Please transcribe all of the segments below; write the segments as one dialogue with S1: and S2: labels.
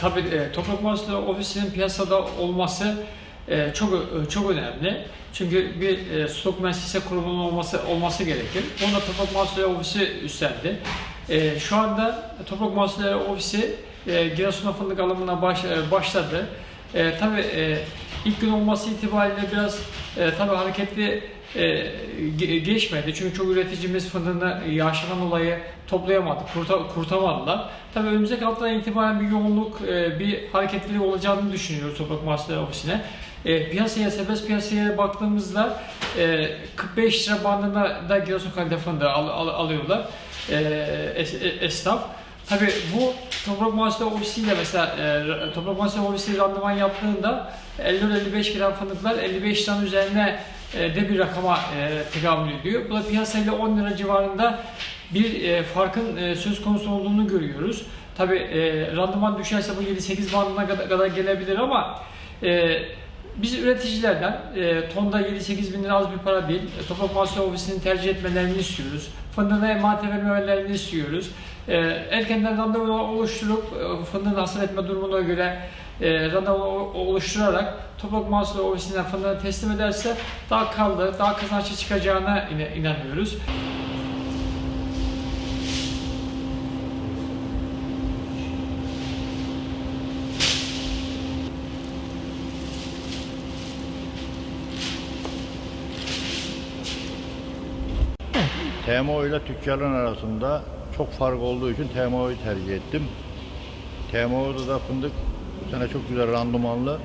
S1: Tabii e, Toprak Mahsulleri Ofisi'nin piyasada olması e, çok e, çok önemli. Çünkü bir e, stok müessese kurumunun olması olması gerekir. Bunu da Toprak Mahsulleri Ofisi üstlendi. E, şu anda Toprak Mahsulleri Ofisi e, Giresun'a fındık alımına baş, e, başladı. E, tabii e, ilk gün olması itibariyle biraz e, tabii hareketli e, ge- geçmedi. Çünkü çok üreticimiz fındığını yağışlanan dolayı toplayamadı, kurta, kurtamadılar. Tabii önümüzdeki haftadan itibaren bir yoğunluk, e, bir hareketlilik olacağını düşünüyoruz Toprak Mahsulleri Ofisi'ne. E, piyasaya, serbest piyasaya baktığımızda e, 45 lira bandında da Giresun kalite fındığı al, al- alıyorlar e, es, e, esnaf. Tabii bu Toprak Mahsulleri Ofisi'yle mesela e, Toprak Mahsulleri Ofisi randıman yaptığında 54-55 gram fındıklar 55 liranın üzerine e, de bir rakama e, tekamül ediyor. Bu da piyasayla 10 lira civarında bir e, farkın e, söz konusu olduğunu görüyoruz. Tabii e, randıman düşerse bu 7-8 bandına kadar, gelebilir ama e, biz üreticilerden e, tonda 7-8 bin lira az bir para değil. E, Toprak Mahsulleri Ofisi'ni tercih etmelerini istiyoruz. Fındığına emanet vermelerini istiyoruz. E, erkenden randevu oluşturup e, fındığın hasıl etme durumuna göre e, randevu oluşturarak Toprak Mahsulleri Ofisi'ne fındığını teslim ederse daha kaldı, daha kazançlı çıkacağına ina- inanıyoruz.
S2: TMO ile tüccarın arasında çok fark olduğu için TMO'yu tercih ettim. TMO'da da fındık bu sene çok güzel randımanlı.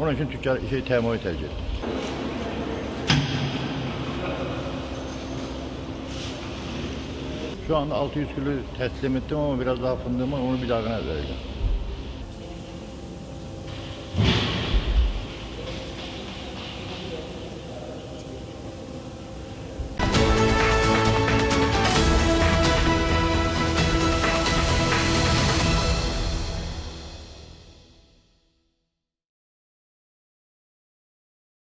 S2: Onun için tüccar şey TMO'yu tercih ettim. Şu anda 600 kilo teslim ettim ama biraz daha fındığım var onu bir dahakine vereceğim.